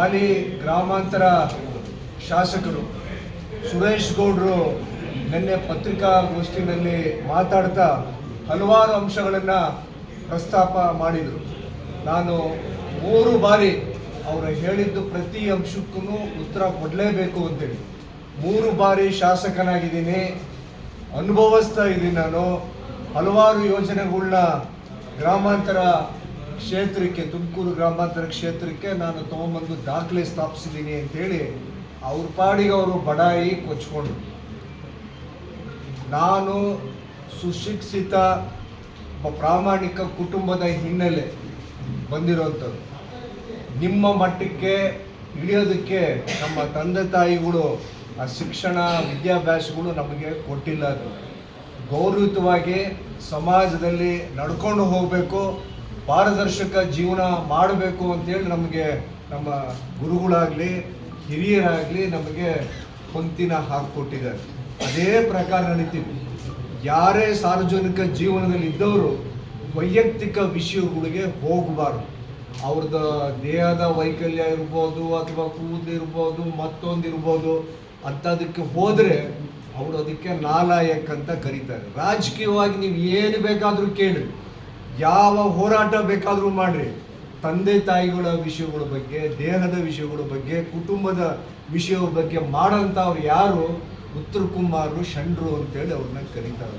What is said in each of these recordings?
ಹಾಲಿ ಗ್ರಾಮಾಂತರ ಶಾಸಕರು ಸುರೇಶ್ ಗೌಡರು ನಿನ್ನೆ ಪತ್ರಿಕಾಗೋಷ್ಠಿನಲ್ಲಿ ಮಾತಾಡ್ತಾ ಹಲವಾರು ಅಂಶಗಳನ್ನು ಪ್ರಸ್ತಾಪ ಮಾಡಿದರು. ನಾನು ಮೂರು ಬಾರಿ ಅವರು ಹೇಳಿದ್ದು ಪ್ರತಿ ಅಂಶಕ್ಕೂ ಉತ್ತರ ಕೊಡಲೇಬೇಕು ಅಂತೇಳಿ. ಮೂರು ಬಾರಿ ಶಾಸಕನಾಗಿದ್ದೀನಿ, ಅನುಭವಿಸ್ತಾ ಇದ್ದೀನಿ ನಾನು. ಹಲವಾರು ಯೋಜನೆಗಳನ್ನ ಗ್ರಾಮಾಂತರ ಕ್ಷೇತ್ರಕ್ಕೆ, ತುಮಕೂರು ಗ್ರಾಮಾಂತರ ಕ್ಷೇತ್ರಕ್ಕೆ ನಾನು ತೊಗೊಂಬಂದು ದಾಖಲೆ ಸ್ಥಾಪಿಸಿದ್ದೀನಿ ಅಂತೇಳಿ ಅವ್ರ ಪಾಡಿಗೆ ಅವರು ಬಡಾಯಿ ಕೊಚ್ಕೊಂಡ್ರು. ನಾನು ಸುಶಿಕ್ಷಿತ ಪ್ರಾಮಾಣಿಕ ಕುಟುಂಬದ ಹಿನ್ನೆಲೆ ಬಂದಿರೋಂಥದ್ದು ನಿಮ್ಮ ಮಟ್ಟಕ್ಕೆ ಇಳಿಯೋದಕ್ಕೆ ನಮ್ಮ ತಂದೆ ತಾಯಿಗಳು ಆ ಶಿಕ್ಷಣ, ವಿದ್ಯಾಭ್ಯಾಸಗಳು ನಮಗೆ ಕೊಟ್ಟಿಲ್ಲ ಅದು. ಗೌರವಿತವಾಗಿ ಸಮಾಜದಲ್ಲಿ ನಡ್ಕೊಂಡು ಹೋಗಬೇಕು. ಪಾರದರ್ಶಕ ಜೀವನ ಮಾಡಬೇಕು ಅಂತೇಳಿ ನಮಗೆ ನಮ್ಮ ಗುರುಗಳಾಗಲಿ, ಹಿರಿಯರಾಗಲಿ ನಮಗೆ ಪಂಕ್ತಿನ ಹಾಕಿಕೊಟ್ಟಿದ್ದಾರೆ. ಅದೇ ಪ್ರಕಾರ ನಡೀತೀವಿ ಯಾರೇ ಸಾರ್ವಜನಿಕ ಜೀವನದಲ್ಲಿ ಇದ್ದವರು ವೈಯಕ್ತಿಕ ವಿಷಯಗಳಿಗೆ ಹೋಗಬಾರ್ದು. ಅವ್ರದ್ದು ದೇಹದ ವೈಕಲ್ಯ ಇರ್ಬೋದು ಅಥವಾ ಕೂದಲು ಇರ್ಬೋದು ಮತ್ತೊಂದು ಇರ್ಬೋದು ಅಂಥದಕ್ಕೆ ಹೋದರೆ ಅವರು ಅದಕ್ಕೆ ನಾಲಾಯಕ್ ಅಂತ ಕರೀತಾರೆ. ರಾಜಕೀಯವಾಗಿ ನೀವು ಏನು ಬೇಕಾದರೂ ಕೇಳಿ. ಯಾವ ಹೋರಾಟ ಬೇಕಾದರೂ ಮಾಡಿರಿ. ತಂದೆ ತಾಯಿಗಳ ವಿಷಯಗಳ ಬಗ್ಗೆ, ದೇಹದ ವಿಷಯಗಳ ಬಗ್ಗೆ, ಕುಟುಂಬದ ವಿಷಯದ ಬಗ್ಗೆ ಮಾಡೋಂಥವ್ರು ಯಾರು? ಉತ್ತರ ಕುಮಾರರು ಷಂಡ್ರು ಅಂತೇಳಿ ಅವ್ರನ್ನ ಕರೀತಾರೆ.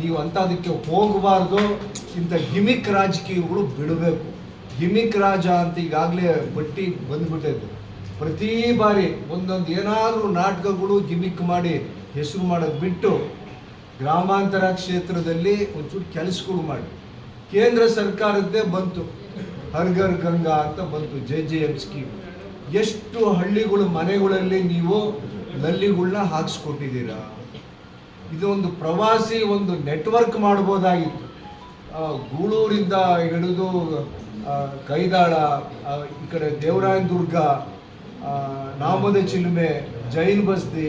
ನೀವು ಅಂಥದಕ್ಕೆ ಹೋಗಬಾರ್ದು. ಇಂಥ ಗಿಮಿಕ್ ರಾಜಕೀಯಗಳು ಬಿಡಬೇಕು. ಗಿಮಿಕ್ ರಾಜ ಅಂತ ಈಗಾಗಲೇ ಬಟ್ಟಿ ಬಂದ್ಬಿಟ್ಟಿದ್ದು ಪ್ರತಿ ಬಾರಿ ಒಂದೊಂದು ಏನಾದರೂ ನಾಟಕಗಳು ಗಿಮಿಕ್ ಮಾಡಿ ಹೆಸರು ಮಾಡೋದು ಬಿಟ್ಟು ಗ್ರಾಮಾಂತರ ಕ್ಷೇತ್ರದಲ್ಲಿ ಒಂಚೂರು ಕೆಲಸಗಳು ಮಾಡಿ. ಕೇಂದ್ರ ಸರ್ಕಾರದ್ದೇ ಬಂತು. ಹರ್ಗರ್ ಗಂಗಾ ಅಂತ ಬಂತು, ಜೆ ಜೆ ಎಂ ಸ್ಕೀಮ್. ಎಷ್ಟು ಹಳ್ಳಿಗಳು, ಮನೆಗಳಲ್ಲಿ ನೀವು ನಲ್ಲಿಗಳನ್ನ ಹಾಕ್ಸ್ಕೊಟ್ಟಿದ್ದೀರಾ ಇದು ಒಂದು ಪ್ರವಾಸಿ ಒಂದು ನೆಟ್ವರ್ಕ್ ಮಾಡ್ಬೋದಾಗಿತ್ತು. ಗೂಳೂರಿಂದ ಹಿಡಿದು ಕೈದಾಳ ಈ ಕಡೆ ದೇವರಾಯನ ದುರ್ಗ ನಾಮದ ಚಿಲುಮೆ ಜೈನ್ ಬಸ್ತಿ,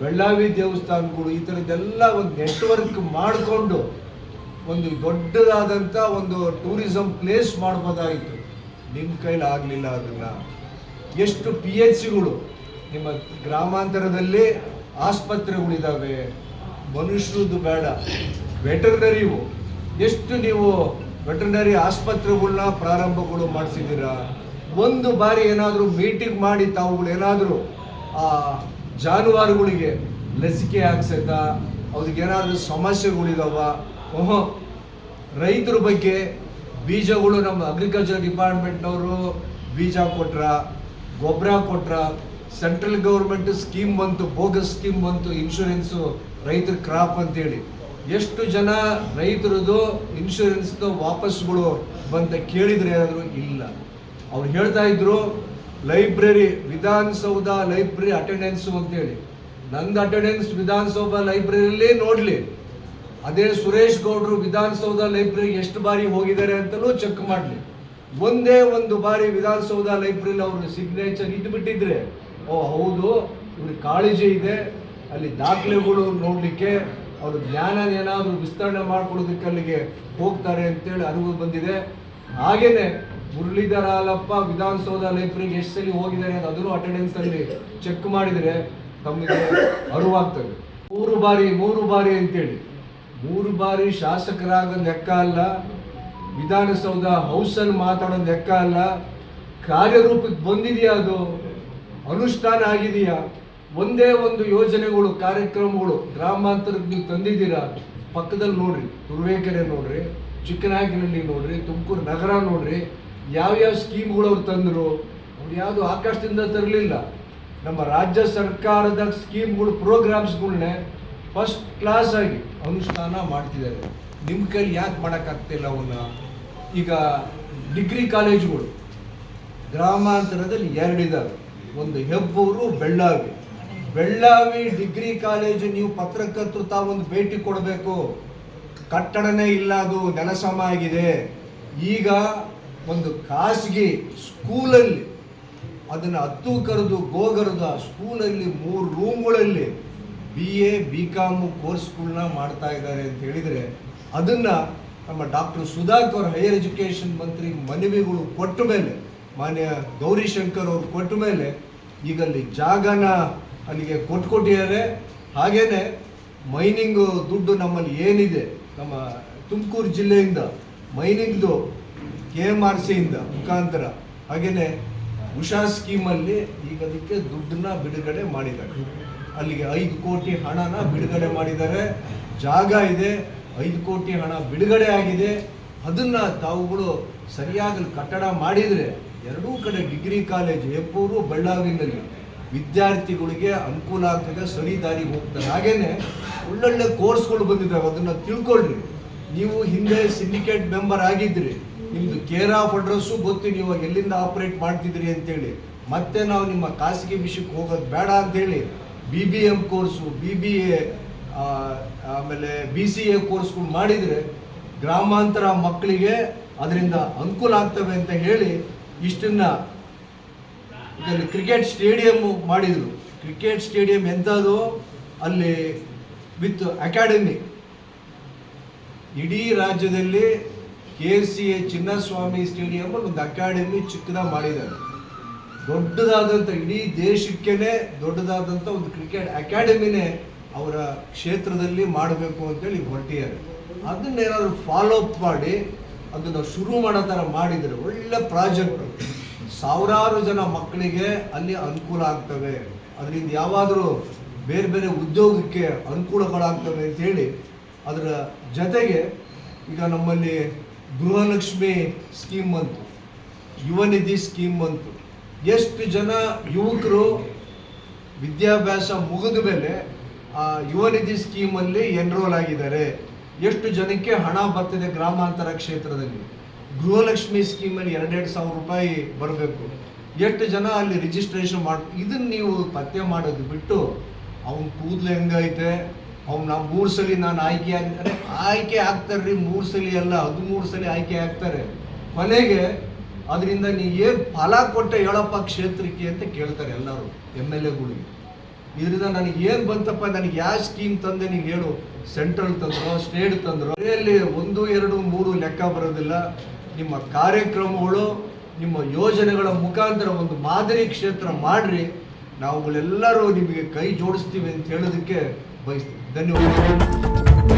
ಬೆಳ್ಳಾವಿ ದೇವಸ್ಥಾನಗಳು, ಈ ಥರದ್ದೆಲ್ಲ ಒಂದು ನೆಟ್ವರ್ಕ್ ಮಾಡಿಕೊಂಡು ಒಂದು ದೊಡ್ಡದಾದಂಥ ಒಂದು ಟೂರಿಸಂ ಪ್ಲೇಸ್ ಮಾಡ್ಬೋದಾಗಿತ್ತು. ನಿಮ್ಮ ಕೈಲಿ ಆಗಲಿಲ್ಲ ಅದನ್ನು. ಎಷ್ಟು ಪಿ ಎಚ್ ಸಿಗಳು ನಿಮ್ಮ ಗ್ರಾಮಾಂತರದಲ್ಲಿ ಆಸ್ಪತ್ರೆಗಳಿದ್ದಾವೆ ಮನುಷ್ಯರದ್ದು ಬೇಡ. ವೆಟರ್ನರಿವು. ಎಷ್ಟು ನೀವು ವೆಟರ್ನರಿ ಆಸ್ಪತ್ರೆಗಳನ್ನ ಪ್ರಾರಂಭಗಳು ಮಾಡಿಸಿದ್ದೀರಾ? ಒಂದು ಬಾರಿ ಏನಾದರೂ ಮೀಟಿಂಗ್ ಮಾಡಿ ತಾವುಗಳು ಏನಾದರೂ, ಆ ಜಾನುವಾರುಗಳಿಗೆ ಲಸಿಕೆ ಹಾಕ್ಸಕ್ಕ ಅವ್ರಿಗೆ ಏನಾದರೂ ಸಮಸ್ಯೆಗಳಿದಾವ ಓಹೋ, ರೈತರ ಬಗ್ಗೆ ಬೀಜಗಳು ನಮ್ಮ ಅಗ್ರಿಕಲ್ಚರ್ ಡಿಪಾರ್ಟ್ಮೆಂಟ್ನವರು ಬೀಜ ಕೊಟ್ರ, ಗೊಬ್ಬರ ಕೊಟ್ರ ಸೆಂಟ್ರಲ್ ಗೌರ್ಮೆಂಟ್ ಸ್ಕೀಮ್ ಬಂತು ಬೋಗಸ್ ಸ್ಕೀಮ್ ಬಂತು ಇನ್ಶೂರೆನ್ಸು ರೈತರ ಕ್ರಾಪ್ ಅಂತೇಳಿ. ಎಷ್ಟು ಜನ ರೈತರದು ಇನ್ಶೂರೆನ್ಸ್ದು ವಾಪಸ್ಗಳು ಬಂತ ಕೇಳಿದ್ರೆ ಏನಾದರೂ ಇಲ್ಲ. ಅವ್ರು ಹೇಳ್ತಾ ಇದ್ರು ಲೈಬ್ರರಿ ವಿಧಾನಸೌಧ ಲೈಬ್ರರಿ ಅಟೆಂಡೆನ್ಸು ಅಂತೇಳಿ. ನಂದು ಅಟೆಂಡೆನ್ಸ್ ವಿಧಾನಸೌಧ ಲೈಬ್ರರಿಯಲ್ಲೇ ನೋಡಲಿ. ಅದೇ ಸುರೇಶ್ ಗೌಡ್ರು ವಿಧಾನಸೌಧ ಲೈಬ್ರರಿ ಎಷ್ಟು ಬಾರಿ ಹೋಗಿದ್ದಾರೆ ಅಂತಲೂ ಚೆಕ್ ಮಾಡಲಿ. ಒಂದೇ ಒಂದು ಬಾರಿ ವಿಧಾನಸೌಧ ಲೈಬ್ರರಿಲಿ ಅವರು ಸಿಗ್ನೇಚರ್ ಇದು ಬಿಟ್ಟಿದ್ರೆ, ಓ ಹೌದು ಇವ್ರಿಗೆ ಕಾಳಜಿ ಇದೆ, ಅಲ್ಲಿ ದಾಖಲೆಗಳು ನೋಡಲಿಕ್ಕೆ, ಅವರು ಜ್ಞಾನ ಏನಾದರೂ ವಿಸ್ತರಣೆ ಮಾಡ್ಕೊಳ್ಳೋದಕ್ಕೆ ಅಲ್ಲಿಗೆ ಹೋಗ್ತಾರೆ ಅಂತೇಳಿ ಅರಿವು ಬಂದಿದೆ. ಹಾಗೇನೆ ಮುರಳೀಧರ ಹಾಲಪ್ಪ ವಿಧಾನಸೌಧ ಲೈಬ್ರರಿಗೆ ಎಷ್ಟು ಸಲ ಹೋಗಿದ್ದಾರೆ ಅಂತ ಅದನ್ನು ಅಟೆಂಡೆನ್ಸ್ ಅಲ್ಲಿ ಚೆಕ್ ಮಾಡಿದರೆ ತಮಗೆ ಅರಿವಾಗ್ತದೆ. ಮೂರು ಬಾರಿ ಮೂರು ಬಾರಿ ಅಂತೇಳಿ. ಮೂರು ಬಾರಿ ಶಾಸಕರಾದ ಲೆಕ್ಕ ಅಲ್ಲ, ವಿಧಾನಸೌಧ ಹೌಸಲ್ಲಿ ಮಾತಾಡೋ ಲೆಕ್ಕ ಅಲ್ಲ, ಕಾರ್ಯರೂಪಕ್ಕೆ ಬಂದಿದೆಯಾ ಅದು, ಅನುಷ್ಠಾನ ಆಗಿದೆಯಾ, ಒಂದೇ ಒಂದು ಯೋಜನೆಗಳು, ಕಾರ್ಯಕ್ರಮಗಳು ಗ್ರಾಮಾಂತರಕ್ಕೆ ನೀವು ತಂದಿದ್ದೀರಾ? ಪಕ್ಕದಲ್ಲಿ ನೋಡ್ರಿ, ತುರುವೇಕೆರೆ ನೋಡ್ರಿ, ಚಿಕ್ಕನಾಗಿನಲ್ಲಿ ನೋಡ್ರಿ, ತುಮಕೂರು ನಗರ ನೋಡ್ರಿ, ಯಾವ್ಯಾವ ಸ್ಕೀಮ್ಗಳು ಅವ್ರು ತಂದರು? ಅವ್ರು ಯಾವುದು ಆಕಾಶದಿಂದ ತರಲಿಲ್ಲ. ನಮ್ಮ ರಾಜ್ಯ ಸರ್ಕಾರದ ಸ್ಕೀಮ್ಗಳು ಪ್ರೋಗ್ರಾಮ್ಸ್ಗಳನ್ನೇ ಫಸ್ಟ್ ಕ್ಲಾಸ್ ಆಗಿ ಅನುಷ್ಠಾನ ಮಾಡ್ತಿದ್ದಾರೆ. ನಿಮ್ಮ ಕೈಲಿ ಯಾಕೆ ಮಾಡೋಕ್ಕಾಗ್ತಿಲ್ಲ ಅವನ್ನ ಈಗ ಡಿಗ್ರಿ ಕಾಲೇಜುಗಳು ಗ್ರಾಮಾಂತರದಲ್ಲಿ ಎರಡಿದ್ದಾವೆ ಒಂದು ಹೆಬ್ಬೂರು, ಬೆಳ್ಳಾವಿ. ಬೆಳ್ಳಾವಿ ಡಿಗ್ರಿ ಕಾಲೇಜು ನೀವು ಪತ್ರಕರ್ತರು ತಾವೊಂದು ಭೇಟಿ ಕೊಡಬೇಕು. ಕಟ್ಟಡನೇ ಇಲ್ಲ, ಅದು ನೆಲಸಮ ಆಗಿದೆ. ಈಗ ಒಂದು ಖಾಸಗಿ ಸ್ಕೂಲಲ್ಲಿ, ಅದನ್ನು ಹತ್ತು ಕರೆದು ಗೋಗರದ ಸ್ಕೂಲಲ್ಲಿ ಮೂರು ರೂಮ್ಗಳಲ್ಲಿ ಬಿ ಎ ಬಿ ಕಾಮು ಕೋರ್ಸ್ಗಳನ್ನ ಮಾಡ್ತಾ ಇದ್ದಾರೆ ಅಂತ ಹೇಳಿದರೆ ಅದನ್ನು ನಮ್ಮ ಡಾಕ್ಟರ್ ಸುಧಾಕರ್ ಹೈಯರ್ ಎಜುಕೇಷನ್ ಮಂತ್ರಿ ಮನವಿಗಳು ಕೊಟ್ಟ ಮೇಲೆ, ಮಾನ್ಯ ಗೌರಿಶಂಕರ್ ಅವರು ಕೊಟ್ಟ ಮೇಲೆ ಈಗ ಅಲ್ಲಿ ಜಾಗನ ಅಲ್ಲಿಗೆ ಕೊಟ್ಕೊಟ್ಟಿದ್ದಾರೆ. ಹಾಗೇನೆ ಮೈನಿಂಗು ದುಡ್ಡು ನಮ್ಮಲ್ಲಿ ಏನಿದೆ, ನಮ್ಮ ತುಮಕೂರು ಜಿಲ್ಲೆಯಿಂದ ಮೈನಿಂಗ್ದು ಕೆ ಎಂ ಆರ್ ಸಿಯಿಂದ ಮುಖಾಂತರ ಹಾಗೆಯೇ ಉಷಾ ಸ್ಕೀಮಲ್ಲಿ ಈಗ ಅದಕ್ಕೆ ದುಡ್ಡನ್ನ ಬಿಡುಗಡೆ ಮಾಡಿದ್ದಾರೆ. ಅಲ್ಲಿಗೆ ಐದು ಕೋಟಿ ಹಣನ ಬಿಡುಗಡೆ ಮಾಡಿದ್ದಾರೆ. ಜಾಗ ಇದೆ, ಐದು ಕೋಟಿ ಹಣ ಬಿಡುಗಡೆ ಆಗಿದೆ. ಅದನ್ನ ತಾವುಗಳು ಸರಿಯಾಗಿ ಕಟ್ಟಡ ಮಾಡಿದರೆ ಎರಡೂ ಕಡೆ ಡಿಗ್ರಿ ಕಾಲೇಜ್ ಹೆಪ್ಪೂರು ಬಳ್ಳಾರಿನಲ್ಲಿ ವಿದ್ಯಾರ್ಥಿಗಳಿಗೆ ಅನುಕೂಲ ಆಗ್ತದೆ, ಸರಿ ದಾರಿಗೆ ಹೋಗ್ತಾರೆ ಹಾಗೇನೆ ಒಳ್ಳೊಳ್ಳೆ ಕೋರ್ಸ್ಗಳು ಬಂದಿದ್ದಾವೆ, ಅದನ್ನ ತಿಳ್ಕೊಳ್ರಿ. ನೀವು ಹಿಂದೆ ಸಿಂಡಿಕೇಟ್ ಮೆಂಬರ್ ಆಗಿದ್ರಿ. ನಿಮ್ಮದು ಕೇರ್ ಆಫ್ ಅಡ್ರೆಸ್ಸು ಗೊತ್ತು, ನೀವು ಎಲ್ಲಿಂದ ಆಪರೇಟ್ ಮಾಡ್ತಿದ್ರಿ ಅಂತೇಳಿ. ಮತ್ತೆ ನಾವು ನಿಮ್ಮ ಖಾಸಗಿ ವಿಷಯಕ್ಕೆ ಹೋಗೋದು ಬೇಡ ಅಂತೇಳಿ B B M course B B A ಆಮೇಲೆ ಬಿ ಸಿ ಎ ಕೋರ್ಸ್ಗಳು ಮಾಡಿದರೆ ಗ್ರಾಮಾಂತರ ಮಕ್ಕಳಿಗೆ ಅದರಿಂದ ಅನುಕೂಲ ಆಗ್ತವೆ ಅಂತ ಹೇಳಿ ಇಷ್ಟನ್ನ ಇದರಲ್ಲಿ ಕ್ರಿಕೆಟ್ ಸ್ಟೇಡಿಯಮ್ಮು ಮಾಡಿದರು. ಕ್ರಿಕೆಟ್ ಸ್ಟೇಡಿಯಂ ಎಂಥದ್ದು ಅಲ್ಲಿ ವಿತ್ ಅಕಾಡೆಮಿ ಇಡೀ ರಾಜ್ಯದಲ್ಲಿ K C A Chinnaswamy stadium ಒಂದು ಅಕಾಡೆಮಿ ಚಿಕ್ಕದಾಗಿ ಮಾಡಿದ್ದಾರೆ. ದೊಡ್ಡದಾದಂಥ ಇಡೀ ದೇಶಕ್ಕೇನೆ ದೊಡ್ಡದಾದಂಥ ಒಂದು ಕ್ರಿಕೆಟ್ ಅಕಾಡೆಮಿನೇ ಅವರ ಕ್ಷೇತ್ರದಲ್ಲಿ ಮಾಡಬೇಕು ಅಂತೇಳಿ ಹೊರಟಿದ್ದಾರೆ. ಅದನ್ನೇನಾದರೂ ಫಾಲೋ ಅಪ್ ಮಾಡಿ, ಅದನ್ನು ಶುರು ಮಾಡೋ ಥರ ಮಾಡಿದರೆ ಒಳ್ಳೆ ಪ್ರಾಜೆಕ್ಟ್ ಸಾವಿರಾರು ಜನ ಮಕ್ಕಳಿಗೆ ಅಲ್ಲಿ ಅನುಕೂಲ ಆಗ್ತವೆ. ಅದರಿಂದ ಯಾವಾದರೂ ಬೇರೆ ಬೇರೆ ಉದ್ಯೋಗಕ್ಕೆ ಅನುಕೂಲಗಳಾಗ್ತವೆ ಅಂತೇಳಿ ಅದರ ಜೊತೆಗೆ ಈಗ ನಮ್ಮಲ್ಲಿ ಗೃಹಲಕ್ಷ್ಮಿ ಸ್ಕೀಮ್ ಬಂತು. ಯುವ ನಿಧಿ ಸ್ಕೀಮ್ ಬಂತು. ಎಷ್ಟು ಜನ ಯುವಕರು ವಿದ್ಯಾಭ್ಯಾಸ ಮುಗಿದ ಮೇಲೆ ಆ ಯುವನಿಧಿ ಸ್ಕೀಮಲ್ಲಿ ಎನ್ರೋಲ್ ಆಗಿದ್ದಾರೆ. ಎಷ್ಟು ಜನಕ್ಕೆ ಹಣ ಬರ್ತಿದೆ ಗ್ರಾಮಾಂತರ ಕ್ಷೇತ್ರದಲ್ಲಿ? ಗೃಹಲಕ್ಷ್ಮಿ ಸ್ಕೀಮಲ್ಲಿ ಎರಡೆರಡು ಸಾವಿರ ರೂಪಾಯಿ ಬರಬೇಕು. ಎಷ್ಟು ಜನ ಅಲ್ಲಿ ರಿಜಿಸ್ಟ್ರೇಷನ್ ಮಾಡಿ ಇದನ್ನ ನೀವು ಪತ್ತೆ ಮಾಡೋದು ಬಿಟ್ಟು ಅವ್ನ ಕೂದಲು ಹೆಂಗೈತೆ? ಅವ್ನು ನಾವು ಮೂರು ಸಲ ನಾನು ಆಯ್ಕೆ ಆಗ್ತಾರೆ ಆಯ್ಕೆ ಆಗ್ತಾರ್ರಿ ಮೂರು ಸಲ ಅಲ್ಲ ಹದಿಮೂರು ಸಲ ಆಯ್ಕೆ ಆಗ್ತಾರೆ. ಕೊನೆಗೆ ಅದರಿಂದ ನೀ ಏನು ಫಲ ಕೊಟ್ಟೆ ಹೇಳಪ್ಪ ಕ್ಷೇತ್ರಕ್ಕೆ ಅಂತ ಕೇಳ್ತಾರೆ ಎಲ್ಲರೂ ಎಂ ಎಲ್ ಎಗಳಿಗೆ. ಇದರಿಂದ ನನಗೆ ಏನು ಬಂತಪ್ಪ, ನನಗೆ ಯಾವ ಸ್ಕೀಮ್ ತಂದೆ ನೀವು ಹೇಳು. ಸೆಂಟ್ರಲ್ ತಂದ್ರೋ ಸ್ಟೇಟ್ ತಂದ್ರೋ ಅಲ್ಲಿ ಒಂದು, ಎರಡು, ಮೂರು ಲೆಕ್ಕ ಬರೋದಿಲ್ಲ. ನಿಮ್ಮ ಕಾರ್ಯಕ್ರಮಗಳು, ನಿಮ್ಮ ಯೋಜನೆಗಳ ಮುಖಾಂತರ ಒಂದು ಮಾದರಿ ಕ್ಷೇತ್ರ ಮಾಡ್ರಿ. ನಾವುಗಳೆಲ್ಲರೂ ನಿಮಗೆ ಕೈ ಜೋಡಿಸ್ತೀವಿ ಅಂತ ಹೇಳೋದಕ್ಕೆ ಬಯಸ್ತೀವಿ. ಧನ್ಯವಾದಗಳು.